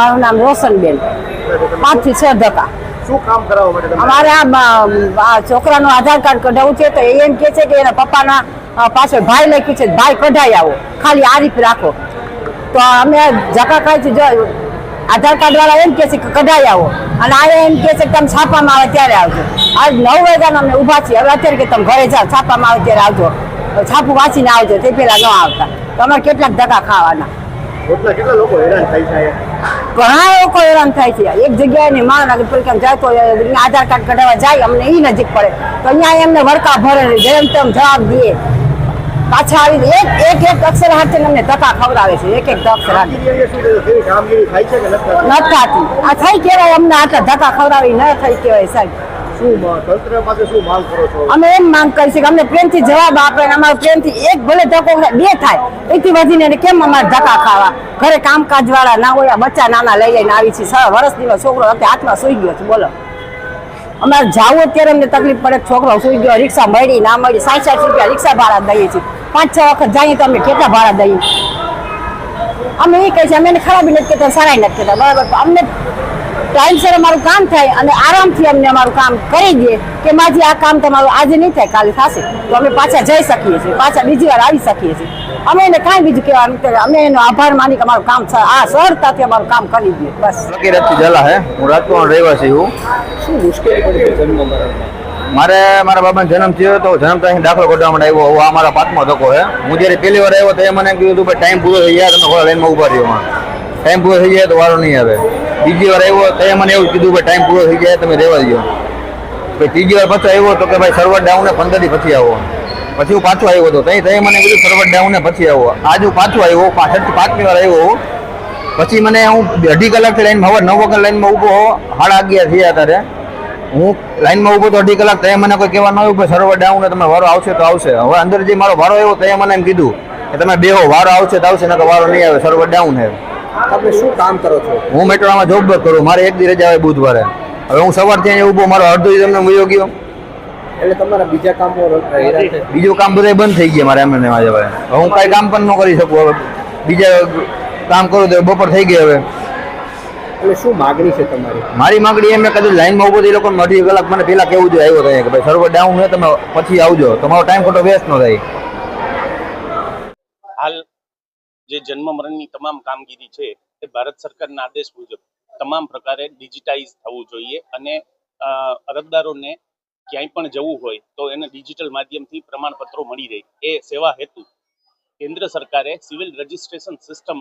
મારું નામ રોશનબેન. પાંચથી છ ધક્કા અમારે આ છોકરાનું આધાર કાર્ડ કઢાવવું છે તો એમ કે છે કે એના પપ્પાના પાછળ ભાઈ લખ્યું છે ભાઈ કઢાઈ આવો. ખાલી આ રીત રાખો. તો અમે ધક્કા ખાઈ છે જો આધાર કાર્ડ વાળા એમ કે છે કે કઢાઈ આવો. અને આ એમ કે છે કે તમે છાપામાં આવે ત્યારે આવજો. આજ નવ વાગ્યાના અમે ઊભા છીએ. હવે અત્યારે કે તમે ઘરે જાઓ છાપામાં આવે ત્યારે આવજો. છાપું વાંચીને આવજો તે પેલા ન આવતા. તમારે કેટલાક ધક્કા ખાવાના. રોજના કેટલા લોકો હેરાન થાય છે ઘણા લોકો હેરાન થાય છે. એક જગ્યાએ ને મહાનગર પરિક્રમ જાય તો આધાર કાર્ડ કઢાવવા જાય અમને ઈ નજીક પડે. તો અહીંયા એમને વળકા ભરે જેમ તેમ જવાબ દે. પાછા આવી એક એક એક અક્ષર હાથે અમને ધક્કા ખવડાવે છે. એક એક અક્ષર હાથે? નથી થતી. આ થઈ કહેવાય અમને આટલા ધક્કા ખવડાવી ન થઈ કહેવાય સાહેબ. અમે એમ માંગ કરી કે અમને પ્રેમથી જવાબ આપે અને અમારો પ્રેમથી એક ભલે ધક્કો બે થાય. એથી વધીને કેમ અમારે ધક્કા ખાવા? ઘરે કામકાજ વાળા ના હોય બચ્ચા નાના લઈ લઈને આવી છે. છ વર્ષ દિવસ છોકરો હાથમાં સુઈ ગયો છે, બોલો. અમારે જાવું અત્યારે અમને તકલીફ પડે છોકરો સુઈ ગયો, રિક્ષા મળી, ના મળી સાઠ સાઠ રૂપિયા રિક્ષા ભાડા દઈએ છીએ. પાંચ છ વખત જઈએ તો અમે કેટલા ભાડા દઈએ. અમે એ કહીએ છીએ અમે એને ખરાબી નથી કહેતા સારા નથી કહેતા, બરાબર? અમને ટાઈમસર અમારું કામ થાય અને આરામથી અમને અમારું કામ કરી દે કે માજી આ કામ તમારું આજે નહીં થાય કાલે થશે. તો અમે પાછા જઈ શકીએ છીએ પાછા બીજી વાર આવી શકીએ છીએ. અમે એને કાંઈ બીજું કહેવાનું નથી. અમે એનો આભાર માની કે અમારું કામ થાય આ સરળતાથી અમારું કામ કરી દે બસ. જલા હે. હું રાજકોટ રહેવાસી હું શું મુશ્કેલી પડી છે જન્મ મારે મારા બાબાનો જન્મ થયો તો જન્મ અહીં દાખલો કરવા માટે આવ્યો. હવે આ મારા પાંચમો ધક્કો છે હું જ્યારે પહેલી વાર આવ્યો તો એ મને કીધું કે ટાઈમ પૂરો થઈ ગયા તમે થોડા લાઈનમાં ઊભા રહ્યો. ટાઈમ પૂરો થઈ જાય તો વારો નહીં આવે. બીજી વાર આવ્યો તો એ મને એવું કીધું કે ટાઈમ પૂરો થઈ જાય તમે રહેવા દો પછી ત્રીજી વાર પાછો આવ્યો તો કે ભાઈ સર્વર ડાઉન ને પંદરથી પછી આવો. પછી હું પાછો આવ્યો હતો ત્યાં ત્યાં મને કીધું સર્વર ડાઉન ને પછી આવો. આજ હું પાછો આવ્યો, પાછળથી પાંચમી વાર આવ્યો પછી મને હું અઢી કલાકથી લાઈનમાં હવે નવ વાગ્યા લાઈનમાં ઊભો સાડા અગિયાર થયા ત્યારે હું લાઈનમાં ઊભો તો અઢી કલાક ત્યાં મને કોઈ કહેવા ન આવ્યું કે સર્વર ડાઉન તમે વારો આવશે તો આવશે. હવે અંદર જે મારો વારો આવ્યો ત્યાં મને એમ કીધું કે તમે બેહો, વારો આવશે તો આવશે, નકર વારો નહીં આવે સર્વર ડાઉન છે તમે શું કામ કરો છો? હું મેટ્રોમાં જોબ કરું. મારે એક દી રજા આવે બુધવારે. હવે હું સવારથી અહીંયા ઊભો મારો અડધો તમને વયો ગયો. એટલે તમારા બીજા કામ બીજું કામ બધા બંધ થઈ ગયા મારે એમને આજે હવે. હું કાંઈ કામ પણ ન કરી શકું. હવે બીજા કામ કરું તો બપોર થઈ ગઈ હવે. એટલે શું માગણી છે તમારી? મારી માગણી એમ મેં કીધું લાઈનમાં ઊભો થઈ એ લોકો અઢી કલાક મને પેલા કેવું જોઈએ આવ્યો થાય કે ભાઈ સર્વર ડાઉન હોય તમે પછી આવજો. તમારો ટાઈમ ખોટો વેસ્ટ ન થાય. હાલ જે જન્મ મરણની તમામ કામગીરી છે એ ભારત સરકારના આદેશ મુજબ તમામ પ્રકારે ડિજિટાઇઝ થવું જોઈએ અને અરજદારોને ક્યાંય પણ જવું હોય તો એને ડિજિટલ માધ્યમથી પ્રમાણપત્રો મળી રહે. એ સેવા હેતુ કેન્દ્ર સરકારે સિવિલ રજિસ્ટ્રેશન સિસ્ટમ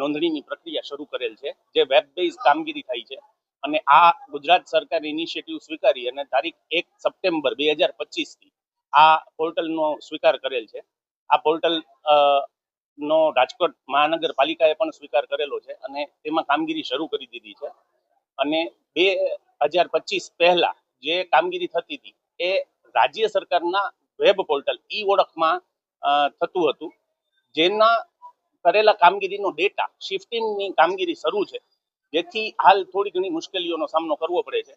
નોંધણીની પ્રક્રિયા શરૂ કરેલ છે, જે વેબ બેઝ કામગીરી થાય છે. અને આ ગુજરાત સરકારે ઇનિશિયેટિવ સ્વીકારી અને તારીખ એક સપ્ટેમ્બર બે હજાર પચીસથી આ પોર્ટલનો સ્વીકાર કરેલ છે. આ પોર્ટલ નો રાજકોટ મહાનગરપાલિકાએ પણ સ્વીકાર કરેલો છે અને તેમાં કામગીરી શરૂ કરી દીધી છે. અને બે હજાર પચીસ પહેલા જે કામગીરી થતી હતી એ રાજ્ય સરકારના વેબ પોર્ટલ ઈ ઓળખમાં થતું હતું. જેના કરેલા કામગીરીનો ડેટા શિફ્ટિંગની કામગીરી શરૂ છે. જેથી હાલ થોડી ઘણી મુશ્કેલીઓનો સામનો કરવો પડે છે.